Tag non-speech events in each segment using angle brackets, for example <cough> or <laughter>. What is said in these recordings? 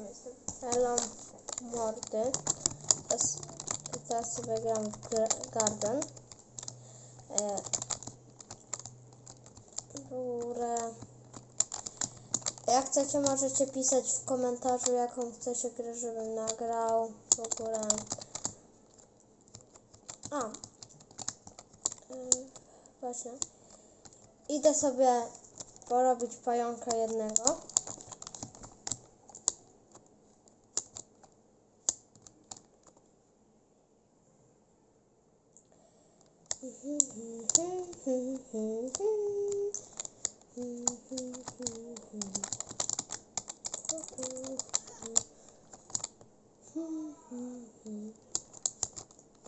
lecimy z Elą Mordy. Teraz, teraz sobie gram Garden. E, Rurę. Jak chcecie, możecie pisać w komentarzu, jaką chcecie grę, żebym nagrał. W ogóle. A. Ym, właśnie. Idę sobie porobić pająka jednego.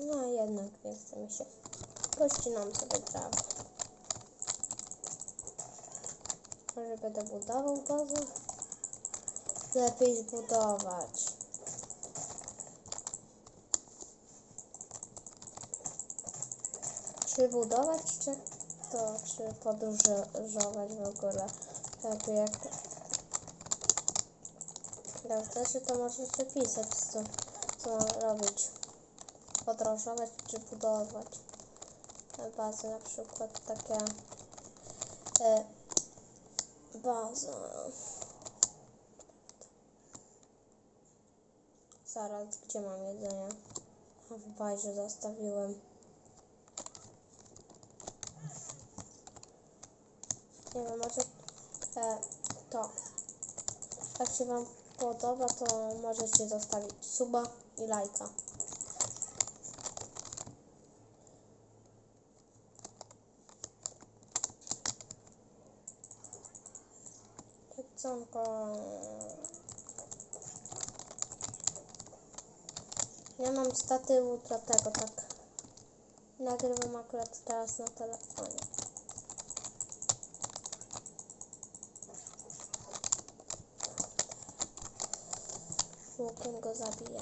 No jednak nie chce mi się. Pościnam sobie trawę. Może będę budował bazę? Lepiej zbudować. Czy budować, czy to, czy podróżować w ogóle? Lepiej jak. Jak chcecie, to możecie pisać, co, co mam robić. Podróżować, czy budować. Bazy na przykład takie. E, baza. Zaraz, gdzie mam jedzenie? A w bazie zostawiłem. Nie wiem, może e, to. Jak się Wam podoba, to możecie zostawić suba i lajka. Jedzonko. Ja mam statywu, dlatego tak nagrywam akurat teraz na telefonie. Łukiem go zabiję.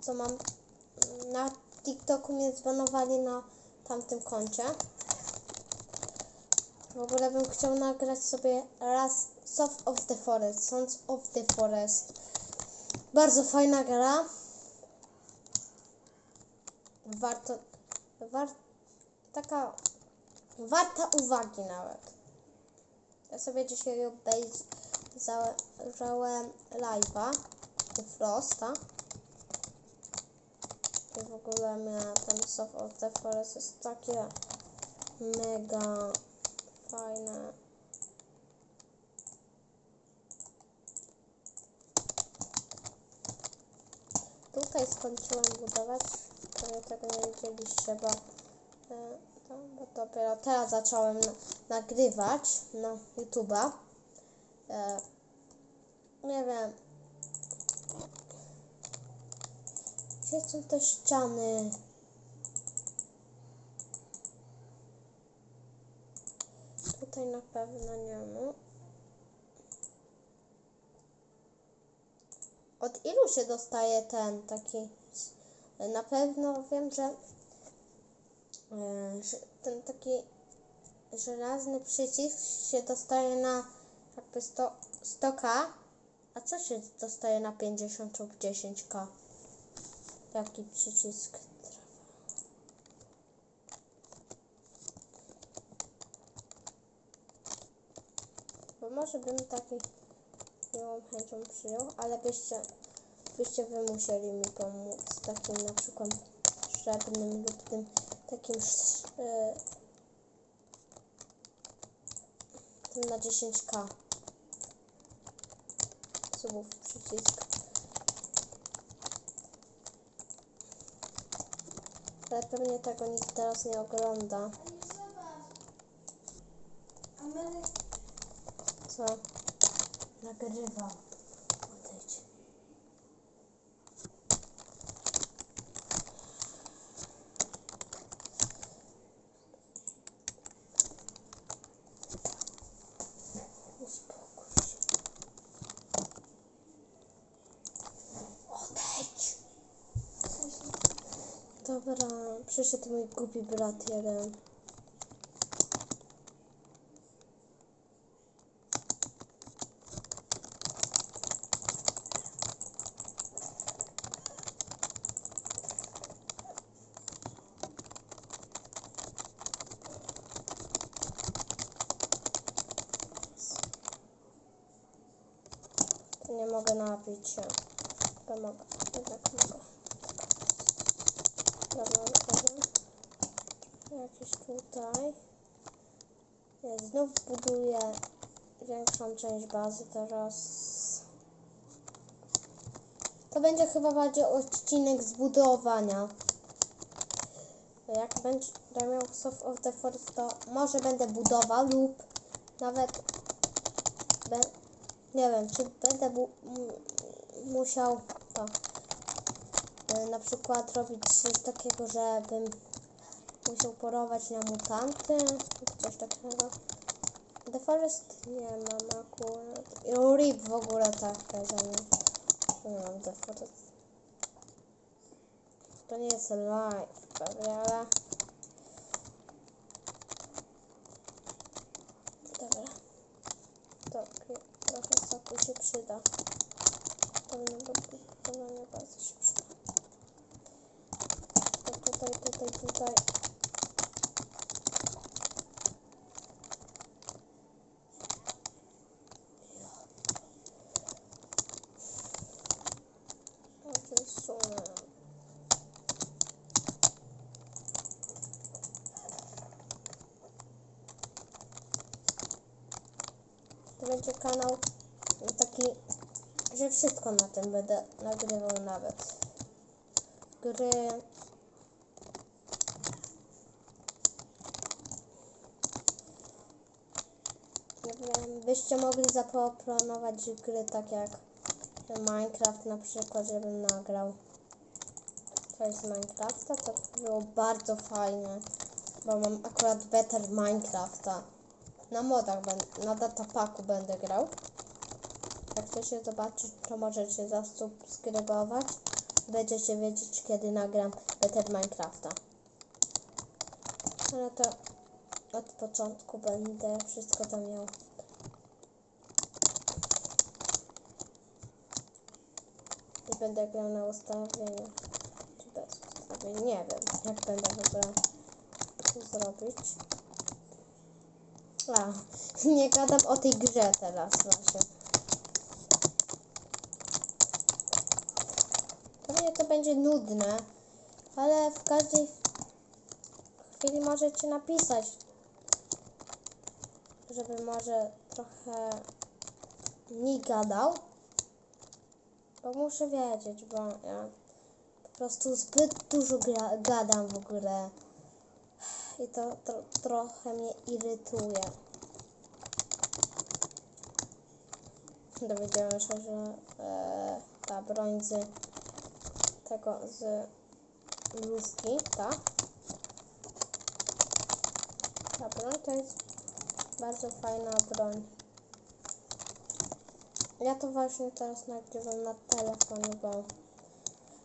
Co mam? Na TikToku mnie zbanowali na tamtym koncie. W ogóle bym chciał nagrać sobie raz Soft of the Forest, Sons of the Forest. Bardzo fajna gra. Warto, war, taka warta uwagi nawet. Ja sobie dzisiaj obejrzałem live'a Frosta. I w ogóle miała ten Soft of the Forest jest takie mega fajne. Tutaj skończyłem budować, pewnie tego nie widzieliście, bo, e, to, bo dopiero teraz zacząłem na, nagrywać na YouTube'a. E, nie wiem. Gdzie są te ściany? Tutaj na pewno nie ma. Od ilu się dostaje ten taki? Na pewno wiem, że, e, że ten taki żelazny przycisk się dostaje na jakby 100, 100k, a co się dostaje na 50 lub 10k? Jaki przycisk? Bo może bym taki miłą chęcią przyjął, ale byście, byście wy musieli mi pomóc takim na przykład srebrnym lub tym takim tym na 10k subów przycisk. Ale pewnie tego nikt teraz nie ogląda. Co? Nagrywam. Przyszedł mój głupi brat jeden. nie mogę napić się. Pomogę, tak mogę. Dobra, dobra. Jakiś tutaj. Nie, znów buduję większą część bazy teraz. To będzie chyba bardziej odcinek zbudowania. Jak będzie miał Soft of the Forest, to może będę budował lub nawet nie wiem, czy będę musiał to na przykład robić coś takiego, żebym musiał porować na mutanty coś takiego. The Forest nie mam akurat. I Rip w ogóle tak, że nie. Nie mam The Forest. To nie jest live, prawie, ale... Dobra. To trochę soku się przyda. Pewnego budowania bardzo się przyda. To tutaj, tutaj, będzie kanał taki, że wszystko na tym będę nagrywał nawet. Gry. Nie wiem, byście mogli zaproponować gry tak jak Minecraft na przykład, żebym nagrał coś z Minecrafta, to by było bardzo fajne, bo mam akurat better Minecrafta. Na modach, na datapaku będę grał. Jak chcecie zobaczyć, to możecie zasubskrybować. Będziecie wiedzieć, kiedy nagram better Minecrafta. Ale to od początku będę wszystko tam miał. I będę grał na ustawieniu. Czy bez ustawienia? Nie wiem, jak będę w ogóle to zrobić. A, <laughs> nie gadam o tej grze teraz właśnie. Pewnie to będzie nudne, ale w każdej chwili możecie napisać, żeby może trochę nie gadał, bo muszę wiedzieć, bo ja po prostu zbyt dużo gadam w ogóle i to tro, trochę mnie irytuje. Dowiedziałem się, że e, ta broń z tego z lustki, ta ta broń to jest bardzo fajna broń. Ja to właśnie teraz nagrywam na telefonie, bo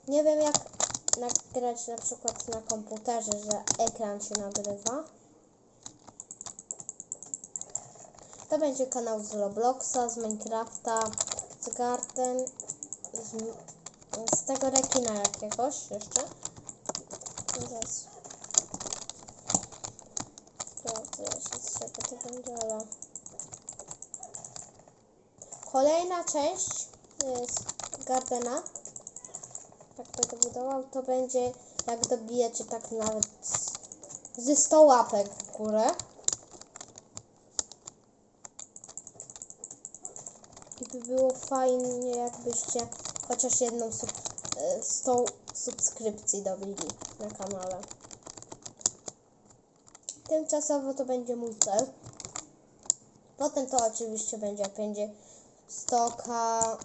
nie wiem jak nagrać na przykład na komputerze, że ekran się nagrywa. To będzie kanał z Robloxa, z Minecrafta, z Garden, z, z tego rekina jakiegoś jeszcze. kolejna część y, z Gardena, tak to dobudował, to będzie jak dobijecie tak nawet ze 100 łapek w górę. I by było fajnie, jakbyście chociaż jedną sub, y, 100 subskrypcji dobili na kanale. Tymczasowo to będzie mój cel. Potem to oczywiście będzie 50 stoka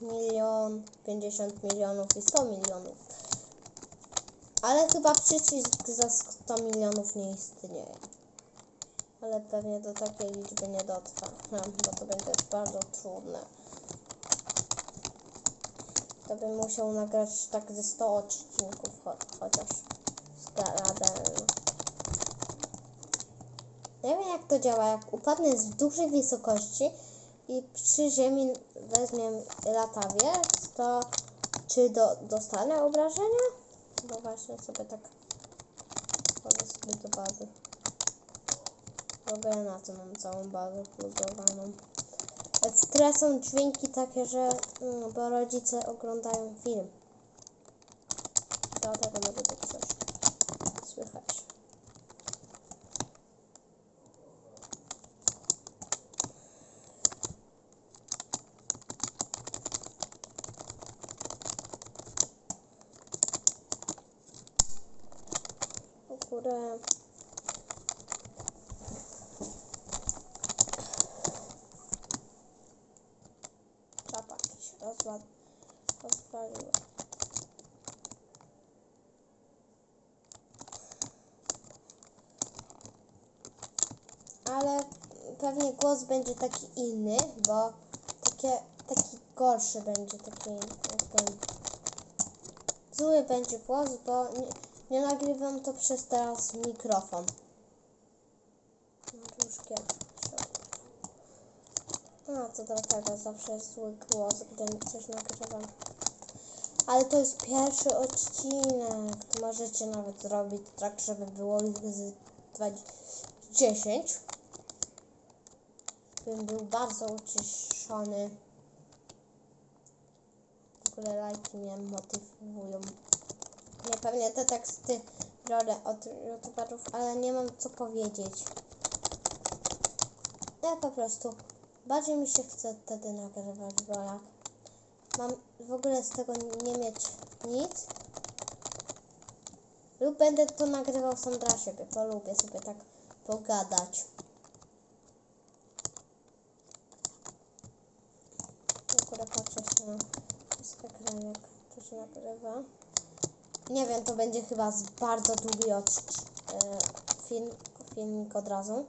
milion, 50 milionów i 100 milionów. Ale chyba przycisk za 100 milionów nie istnieje. Ale pewnie do takiej liczby nie dotrwa, no, <laughs> bo to będzie bardzo trudne. To bym musiał nagrać tak ze 100 odcinków cho chociaż z Garabem. Nie wiem jak to działa, jak upadnę z dużej wysokości i przy ziemi wezmę latawiec, to czy do, dostanę obrażenia? Bo właśnie sobie tak wchodzę sobie do bazy. W ogóle na co mam całą bazę budowaną. w są dźwięki takie, że mm, bo rodzice oglądają film. Dlatego może być coś słychać. O kurde. Czapaki się rozwa rozwaliły. Ale pewnie głos będzie taki inny, bo takie, taki gorszy będzie, taki jakby zły będzie głos, bo nie, nie nagrywam to przez teraz mikrofon. Kiedyś. A, to dlatego zawsze jest zły głos, gdy coś nagrywam. Ale to jest pierwszy odcinek. Możecie nawet zrobić tak, żeby było ich z 20, 10. Bym był bardzo uciszony. W ogóle lajki mnie motywują. Nie, pewnie te teksty biorę od youtuberów, ale nie mam co powiedzieć. Ja po prostu bardziej mi się chce wtedy nagrywać, bo jak mam w ogóle z tego nie mieć nic. Lub będę to nagrywał sam dla siebie, bo lubię sobie tak pogadać. Akurat patrzę się na to się nagrywa. Nie wiem, to będzie chyba bardzo długi od, e, film, filmik od razu.